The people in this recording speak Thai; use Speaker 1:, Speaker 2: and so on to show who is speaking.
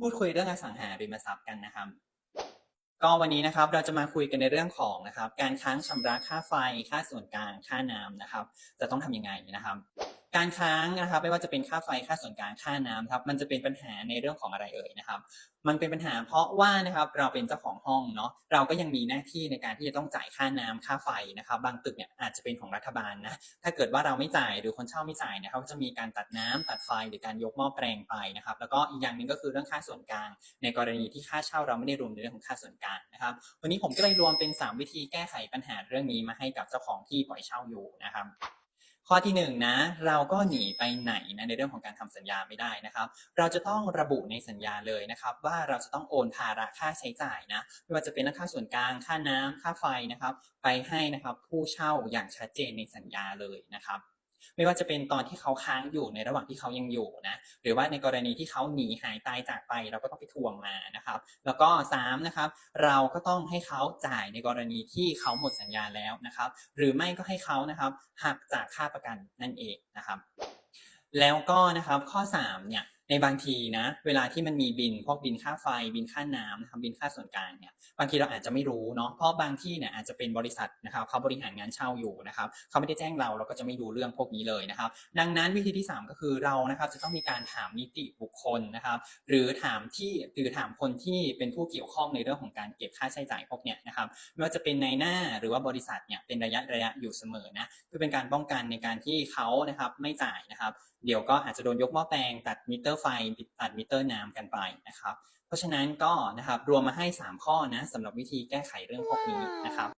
Speaker 1: พูดคุยเรื่องอสังหาริมทรัพย์กันนะครับ ก็วันนี้นะครับเราจะมาคุยกันในเรื่องของนะครับ การค้างชำระค่าไฟค่าส่วนกลางค่าน้ำนะครับ จะต้องทำยังไงนะครับ การค้างนะครับไม่ว่าจะเป็นค่าไฟค่าส่วนกลางค่าน้ำครับมันจะเป็นปัญหาในเรื่องของอะไรเอ่ยนะครับ มันเป็นปัญหาเพราะว่านะครับเราเป็นเจ้าของห้องเนาะเราก็ยังมีหน้าที่ในการที่จะต้องจ่ายค่าน้ำค่าไฟนะครับ บางตึกเนี่ยอาจจะเป็นของรัฐบาลนะถ้าเกิดว่าเราไม่จ่ายหรือคนเช่าไม่จ่ายเนะครับก็จะมีการตัดน้ำตัดไฟหรือการยกหม้อแปลงไปนะครับ แล้วก็อีกอย่างหนึ่งก็คือเรื่องค่าส่วนกลาง ในกรณีที่ค่าเช่าเราไม่ได้รวมในเรื่องของค่าส่วนกลางนะครับ วันนี้ผมก็เลยรวมเป็น 3 วิธีแก้ไขปัญหาเรื่องนี้มาให้กับเจ้าของที่ปล่อยเช่าอยู่นะครับ ข้อที่หนึ่งนะเราก็หนีไปไหนนะในเรื่องของการทำสัญญาไม่ได้นะครับ เราจะต้องระบุในสัญญาเลยนะครับ ว่าเราจะต้องโอนภาระค่าใช้จ่ายนะไม่ว่าจะเป็นราค่าส่วนกลางค่าน้ำค่าไฟนะครับ ไปให้นะครับผู้เช่าอย่างชัดเจนในสัญญาเลยนะครับ ไม่ว่าจะเป็นตอนที่เขาค้างอยู่ในระหว่างที่เขายังอยู่นะหรือว่าในกรณีที่เขาหนีหายตายจากไป เราก็ต้องไปทวงมานะครับ แล้วก็สามนะครับเราก็ต้องให้เขาจ่ายในกรณีที่เขาหมดสัญญาแล้วนะครับ หรือไม่ก็ให้เขานะครับหักจากค่าประกันนั่นเองนะครับ แล้วก็นะครับข้อ3เนี่ย ในบางทีนะ เวลาที่มันมีบินพวกบินค่าไฟบินค่าน้ำนะครับบินค่าส่วนกลางเนี่ยบางทีเราอาจจะไม่รู้เนาะเพราะบางที่เนี่ยอาจจะเป็นบริษัทนะครับเขาบริหารงานเช่าอยู่นะครับเขาไม่ได้แจ้งเราเราก็จะไม่รู้เรื่องพวกนี้เลยนะครับ ดังนั้นวิธีที่ 3 ก็คือเรานะครับจะต้องมีการถามนิติบุคคลนะครับหรือถามที่หรือถามคนที่เป็นผู้เกี่ยวข้องในเรื่องของการเก็บค่าใช้จ่ายพวกเนี้ยนะครับไม่ว่าจะเป็นในหน้าหรือว่าบริษัทเนี่ยเป็นระยะระยะอยู่เสมอนะเพื่อเป็นการป้องกันในการที่เขานะครับไม่จ่ายนะครับเดี๋ยวก็อาจจะโดนยกหม้อแปลงตัดมิเตอร์ไฟตัดมิเตอร์น้ำกันไปนะครับ เพราะฉะนั้นก็นะครับรวมมาให้ 3 ข้อนะสำหรับวิธีแก้ไขเรื่องพวกนี้นะครับ